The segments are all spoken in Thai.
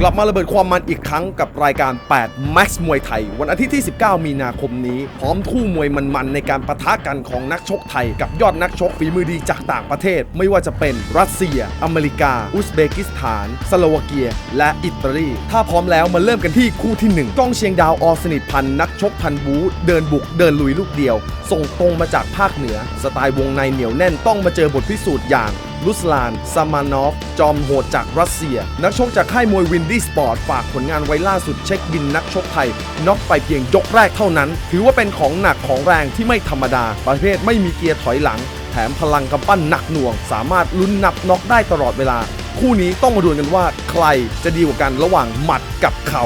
กลับมาระเบิดความมันอีกครั้งกับรายการ 8 Max มวยไทย วันอาทิตย์ที่ 19 มีนาคมนี้ พร้อมคู่มวยมันๆในการปะทะกันของนักชกไทย กับยอดนักชกฝีมือดีจากต่างประเทศ ไม่ว่าจะเป็นรัสเซีย อเมริกา อุซเบกิสถาน สโลวาเกีย และอิตาลี ถ้าพร้อมแล้วมาเริ่มกันที่คู่ที่ 1 ก้องเชียงดาวอสนิทพันธ์นักชกพันบูเดินบุกเดินลุยลูกเดียว ส่งตรงมาจากภาคเหนือ สไตล์วงในเหนียวแน่นต้องมาเจอบทพิสูจน์อย่างลุสลาน ซามานอฟ จอมโหดจากรัสเซีย นักชกจากค่ายมวยวินดี้สปอร์ต ฝากผลงานไว้ล่าสุดเช็คบินนักชกไทยน็อกไปเพียงยกแรกเท่านั้น ถือว่าเป็นของหนักของแรงที่ไม่ธรรมดา ประเภทไม่มีเกียร์ถอยหลัง แถมพลังกำปั้นหนักหน่วง สามารถลุ้นนับน็อกได้ตลอดเวลา คู่นี้ต้องมาดูกันว่าใครจะดีกว่ากันระหว่างหมัดกับเข่า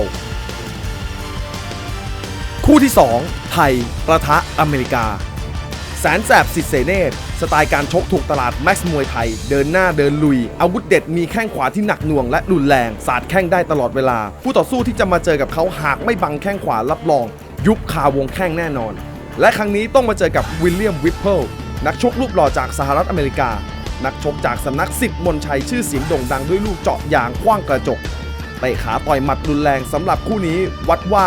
คู่ที่ 2 ไทยประทะอเมริกา แสนแสบสิทธิเสเนตสไตล์การชกถูกตลาดแม็กซ์มวยไทย เดินหน้าเดินลุย อาวุธเด็ดมีแข้งขวาที่หนักหน่วงและรุนแรง สาดแข้งได้ตลอดเวลา ผู้ต่อสู้ที่จะมาเจอกับเขาหากไม่บังแข้งขวารับรอง ยุบคาวงแข้งแน่นอน และครั้งนี้ต้องมาเจอกับวิลเลียมวิปเปิลนักชกรูปหล่อจากสหรัฐอเมริกา นักชกจากสำนักสิทธิ์มนชัยชื่อเสียงโด่งดังด้วยลูกเจาะยางคว้างกระจกเตะขาต่อยหมัดรุนแรงสำหรับคู่นี้วัดว่า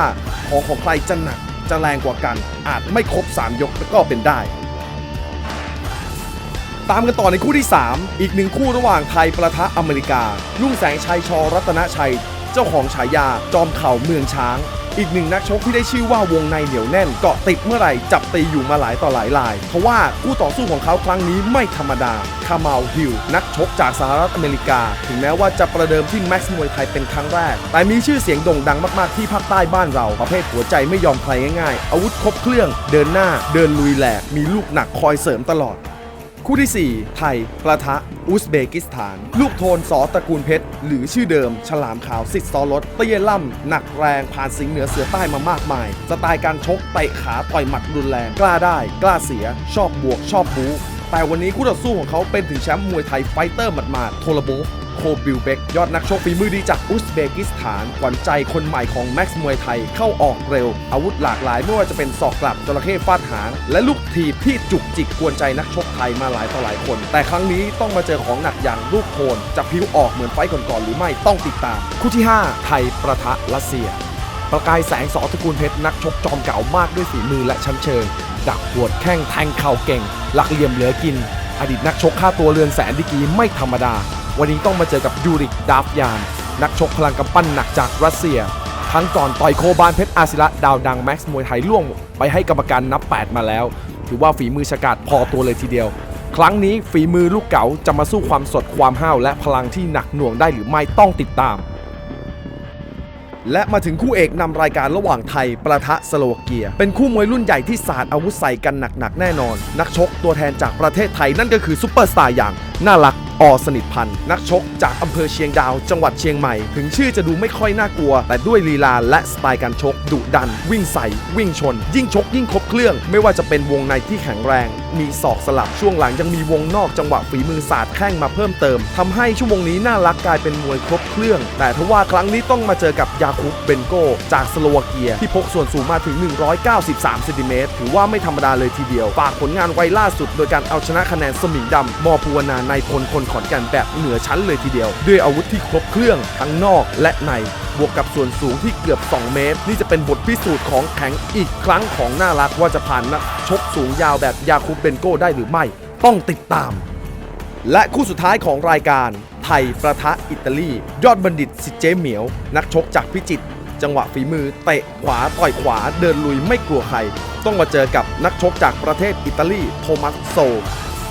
ของของใครจะหนักจะแรงกว่ากัน อาจไม่ครบ 3 ยกก็เป็นได้ ตามกันต่อในคู่ที่ 3 อีกหนึ่งคู่ระหว่างไทยประทะอเมริกาลุ่งแสงชัยชอรัตนชัย เจ้าของฉายาจอมเข่าเมืองช้าง อีกหนึ่งนักชกที่ได้ชื่อว่าวงในเหนียวแน่นเกาะติดเมื่อไหร่จับตีอยู่มาหลายต่อหลายรายเพราะว่าคู่ต่อสู้ของเขาครั้งนี้ไม่ธรรมดาคามาฮิลนักชกจากสหรัฐอเมริกา ถึงแม้ว่าจะประเดิมที่แม็กซ์มวยไทยเป็นครั้งแรก แต่มีชื่อเสียงโด่งดังมากๆที่ภาคใต้บ้านเรา ประเภทหัวใจไม่ยอมใครง่ายๆ อาวุธครบเครื่อง เดินหน้า เดินลุยแหลกมีลูกหนักคอยเสริมตลอด คู่ที่ 4 ไทยประทะอุซเบกิสถาน ลูกโทนสอตระกูลเพชร หรือชื่อเดิม ฉลามขาวสิทธิ์ซอรถเตี้ยล่ำ หนักแรงผ่านสิงห์เหนือเสือใต้มามากมาย สไตล์การชกเตะขาต่อยหมัดรุนแรง กล้าได้ กล้าเสีย ชอบบวกชอบบู๊ แต่วันนี้คู่ต่อสู้ของเขาเป็นถึงแชมป์มวยไทยไฟเตอร์หมาดๆโทรโบฟโคบิลเบกยอดนักชกฝีมือดีจากอุซเบกิสถานขวัญใจคนใหม่ของแม็กซ์มวยไทยเข้าออกเร็ว อาวุธหลากหลายไม่ว่าจะเป็นศอกกลับจระเข้ฟาดหาง และลูกถีบที่จุกจิกกวนใจนักชกไทยมาหลายต่อหลายคน แต่ครั้งนี้ต้องมาเจอของหนักอย่างลูกโทนจะพิ้วออกเหมือนไฟก่อนๆหรือไม่ต้องติดตาม คู่ที่ 5 ไทยประทะรัสเซีย ประกายแสงสอตระกูลเพชรนักชกจอมเก่ามากด้วยฝีมือและชั้นเชิง ดักปวดแข้งแทงเข่าเก่ง หลักเหลี่ยมเหลือกิน อดีตนักชกค่าตัวเรือนแสนดีกีไม่ธรรมดา วันนี้ต้องมาเจอกับยูริกดาฟยาน นักชกพลังกำปั้นหนักจากรัสเซีย ครั้งก่อนต่อยโคบานเพชรอาศิระดาวดังแม็กซ์มวยไทยล่วงไปให้กรรมการนับ 8 มาแล้ว ถือว่าฝีมือฉกาจพอตัวเลยทีเดียว ครั้งนี้ฝีมือลูกเก๋าจะมาสู้ความสดความห้าวและพลังที่หนักหน่วงได้หรือไม่ต้องติดตาม และมาถึงคู่เอกนำรายการระหว่างไทยประทะสโลวาเกีย เป็นคู่มวยรุ่นใหญ่ที่สาดอาวุธใส่กันหนักๆแน่นอน นักชกตัวแทนจากประเทศไทยนั่นก็คือซุปเปอร์สตาร์อย่างน่ารัก อสนิทพันธ์นักชกจากอำเภอเชียงดาว จังหวัดเชียงใหม่ ถึงชื่อจะดูไม่ค่อยน่ากลัว แต่ด้วยลีลาและสไตล์การชกดุดัน วิ่งใส่วิ่งชน ยิ่งชกยิ่งครบเครื่อง ไม่ว่าจะเป็นวงในที่แข็งแรง มีศอกสลับช่วงหลังยังมีวงนอกจังหวะฝีมือศาสตร์แข้งมาเพิ่มเติมทำให้ชั่วโมงนี้น่ารักกลายเป็นมวยครบเครื่อง แต่ทว่าครั้งนี้ต้องมาเจอกับยาคุปเบนโกจากสโลวาเกียที่พกส่วนสูงมาถึง 193เซนติเมตรถือว่าไม่ธรรมดาเลยทีเดียวฝากผลงานไว้ล่าสุด โดยการเอาชนะคะแนนสมิงดำมอภูวนาในพลคนขอนแก่นแบบเหนือชั้นเลยทีเดียว ด้วยอาวุธที่ครบเครื่องทั้งนอกและใน บวกกับส่วนสูงที่เกือบ 2 เมตร นี่จะเป็นบทพิสูจน์ของแข็งอีกครั้งของน่ารักว่าจะผ่านนักชกสูงยาวแบบยาคุปเบนโกได้หรือไม่ ต้องติดตาม และคู่สุดท้ายของรายการ ไทยประทะอิตาลี ยอดบัณฑิตสิเจเหมียว นักชกจากพิจิตรจังหวะฝีมือเตะขวาต่อยขวาเดินลุยไม่กลัวใคร ต้องมาเจอกับนักชกจากประเทศอิตาลีโทมัสโซ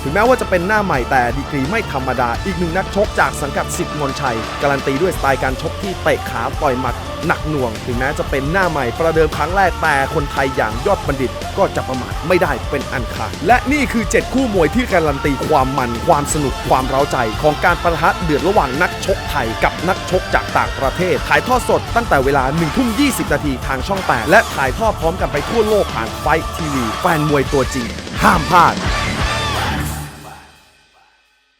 ถึงแม้ว่าจะเป็นหน้าใหม่แต่ดีกรีไม่ธรรมดา อีกหนึ่งนักชกจากสังกัดสิทธิ์มนชัย การันตีด้วยสไตล์การชกที่เตะขาต่อยหมัดหนักหน่วง ถึงแม้จะเป็นหน้าใหม่ประเดิมครั้งแรกแต่คนไทยอย่างยอดบัณฑิต ก็จะประมาทไม่ได้เป็นอันขาดและนี่คือ 7 คู่มวยที่การันตีความมัน ความสนุกความเร้าใจ ของการประทะเดือดระหว่างนักชกไทยกับนักชกจากต่างประเทศ ถ่ายทอดสดตั้งแต่เวลา1ทุ่ม20 นาทีทางช่อง 8 และถ่ายทอดพร้อมกันไปทั่วโลกผ่านไฟทีวีแฟนมวยตัวจริง ห้ามพลาด